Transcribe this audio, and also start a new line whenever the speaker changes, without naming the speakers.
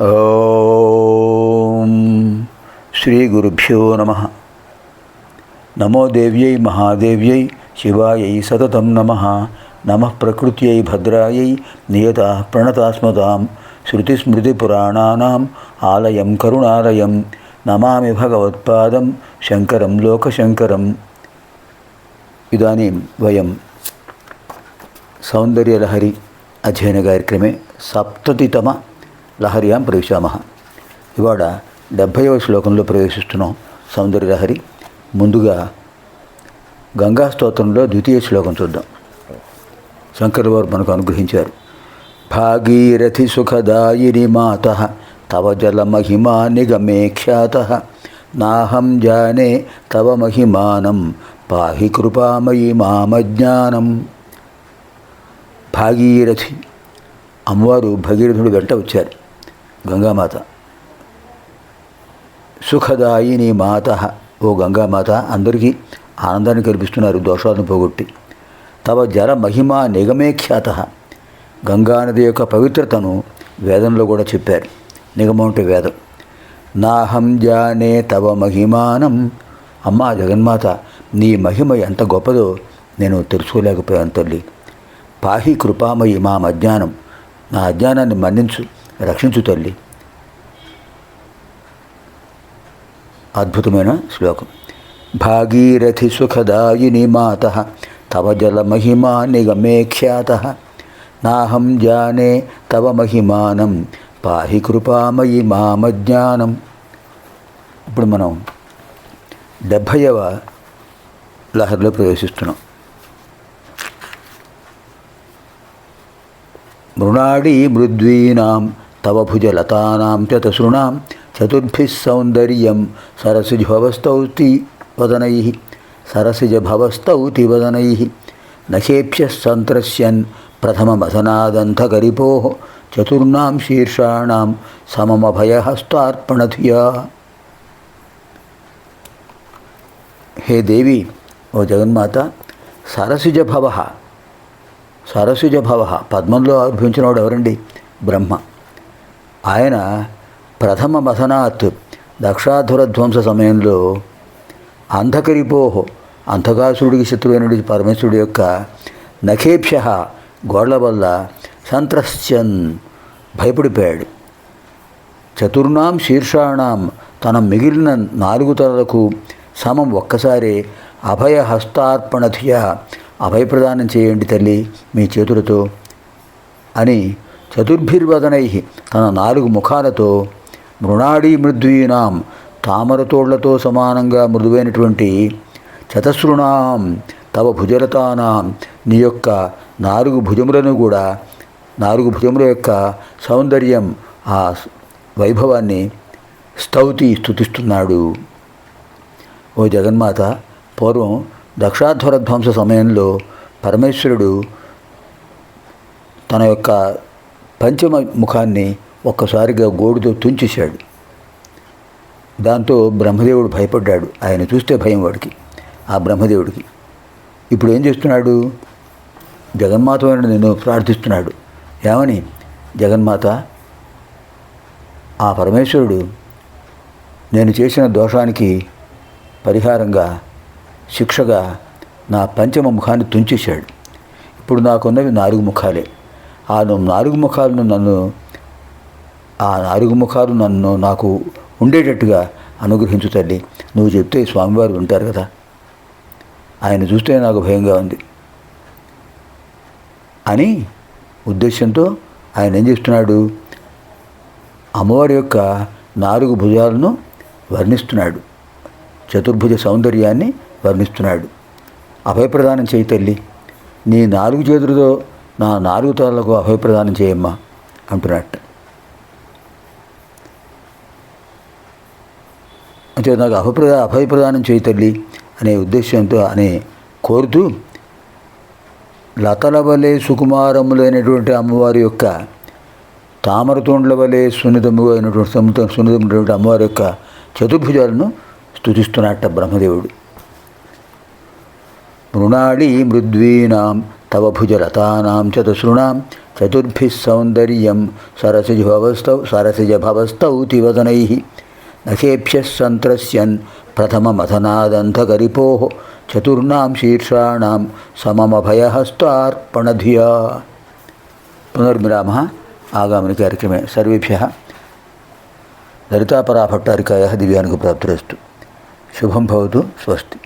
ఓం శ్రీ గురుభ్యో నమ. నమో దేవ్యై మహాదేవ్యై శివాయై సతతం నమ. నమ ప్రకృత్యై భద్రాయై నియత ప్రణతాస్మతాం శృతిస్మృతిపురాణానాం ఆలయం కరుణాలయం. నమామి భగవత్పాదం శంకరం లోకశంకరం. ఇదాनीं వయం సౌందర్యలహరి అధ్యయన కార్యక్రమే సప్తతితమ లహరియాం ప్రవేశామహ ఇవాళ డెబ్భైవ శ్లోకంలో ప్రవేశిస్తున్నాం సౌందర్యలహరి ముందుగా గంగా స్తోత్రంలో ద్వితీయ శ్లోకం చూద్దాం. శంకర్ వారు మనకు అనుగ్రహించారు. భాగీరథి సుఖదాయిని మాత తవ జల మహిమా నిగమే ఖ్యాత నాహం జానే తవ మహిమానం పాహి కృపామయి మామజ్ఞానం భాగీరథి అమ్మవారు భగీరథుడు వెంట వచ్చారు. గంగామాత. సుఖదాయిని మాత ఓ గంగామాత అందరికీ ఆనందాన్ని కల్పిస్తున్నారు దోషాలను పోగొట్టి. తవ జల మహిమ నిగమే ఖ్యాత. గంగానది యొక్క పవిత్రతను వేదంలో కూడా చెప్పారు. నిగమం అంటే వేదం. నాహం జానే తవ మహిమానం. అమ్మా జగన్మాత నీ మహిమ ఎంత గొప్పదో నేను తెలుసుకోలేకపోయాను తల్లి. పాహి కృపామయి మా అజ్ఞానం నా అజ్ఞానాన్ని మన్నించు. రక్షించు తల్లి. అద్భుతమైన శ్లోకం. భాగీరథి సుఖదాయిని మాత తవ జల మహిమా నిగమే ఖ్యాత. నాహం జానే తవ మహిమానం పాహి కృపామయి మామజ్ఞానం ఇప్పుడు మనం డెబ్భైవ లహరిలో ప్రవేశిస్తున్నాం. మృణాడి మృద్వీనాం తవ భుజలతానాం చతసృణాం చతుర్భిः సౌందర్యం సరసిజభవస్తౌతి వదనై సరసిజభవస్తౌతి వదనై నశేభ్య సంత్రస్యన్ ప్రథమమథనాదంతగరిపో చతుర్ణాం శీర్షాణం సమమభయహస్తార్పణధియా హే దేవి ఓ జగన్మాత సరసిజభవ సరసిజభవ సరసిజ భవ పద్మంలో ఆవిర్భించినవాడు ఎవరండి? బ్రహ్మ. ఆయన ప్రథమ మథనాత్ దక్షాధురధ్వంస సమయంలో అంధకరిపోహో అంధకాసురుడికి శత్రువైన పరమేశ్వరుడి యొక్క నఖేభ్య గోళ్ళ వల్ల సంత్రస్యన్ భయపడిపోయాడు. చతుర్ణాం శీర్షాణం తన మిగిలిన నాలుగు తలలకు సమం ఒక్కసారి అభయ హస్తార్పణధియ అభయప్రదానం చేయండి తల్లి మీ చేతులతో అని చతుర్భిర్వదనై. తన నాలుగు ముఖాలతో మృణాడీ మృద్వీనాం తామరతోళ్ళతో సమానంగా మృదువైనటువంటి చతశృణాం తవ భుజలతానాం నీ యొక్క నాలుగు భుజములను కూడా నాలుగు భుజముల యొక్క సౌందర్యం ఆ వైభవాన్ని స్తౌతి స్థుతిస్తున్నాడు. ఓ జగన్మాత పూర్వం దక్షాధ్వర ధ్వంస సమయంలో పరమేశ్వరుడు తన యొక్క పంచమ ముఖాన్ని ఒక్కసారిగా గోడుతో తుంచేశాడు. దాంతో బ్రహ్మదేవుడు భయపడ్డాడు. ఆయన చూస్తే భయం వాడికి ఆ బ్రహ్మదేవుడికి. ఇప్పుడు ఏం చేస్తున్నాడు? జగన్మాత నేను ప్రార్థిస్తున్నాడు. ఏమని? జగన్మాత ఆ పరమేశ్వరుడు నేను చేసిన దోషానికి పరిహారంగా శిక్షగా నా పంచమ ముఖాన్ని తుంచేశాడు. ఇప్పుడు నాకున్నవి నాలుగు ముఖాలే. ఆ నాలుగు ముఖాలను నన్ను ఆ నాలుగు ముఖాలు నన్ను నాకు ఉండేటట్టుగా అనుగ్రహించు తల్లి. నువ్వు చెప్తే స్వామివారు ఉంటారు కదా. ఆయన చూస్తే నాకు భయంగా ఉంది. అని ఉద్దేశంతో ఆయన ఏం చేస్తున్నాడు? అమ్మవారి యొక్క నాలుగు భుజాలను వర్ణిస్తున్నాడు. చతుర్భుజ సౌందర్యాన్ని వర్ణిస్తున్నాడు. అభయప్రదానం చేయి తల్లి. నీ నాలుగు చేతులతో నా నాలుగు తలలకు అభయప్రదానం చేయమ్మా అంటున్నట్టు అంటే నాకు అభయప్రదా అభయప్రదానం చేయి తల్లి అనే ఉద్దేశంతో అనే కోరుతూ లతల వలె సుకుమారములైనటువంటి అమ్మవారి యొక్క తామరతోండ్ల వలె సున్నితము అయినటువంటి సముత సున్నితమైనటువంటి అమ్మవారి యొక్క చతుర్భుజాలను స్థుతిస్తున్నట్ట బ్రహ్మదేవుడు. మృణాళి మృద్వీనాం తవ భుజలతానాం చతుసృణాం చతుర్భిः సౌందర్యం సరసిజభవస్తౌ సరసిజభవస్తౌతి వదనైः నఖేభ్యः సంత్రస్యన్ ప్రథమమథనాదంతకరిపోः చతుర్ణాం శీర్షాణాం సమమభయహస్తార్పణధియా పునర్మిలామः ఆగామిని కార్యక్రమే సర్వేభ్యः లలితాపరాభట్టారికాయः దివ్యానుగప్రాప్తిరస్తు శుభం భవతు స్వస్తి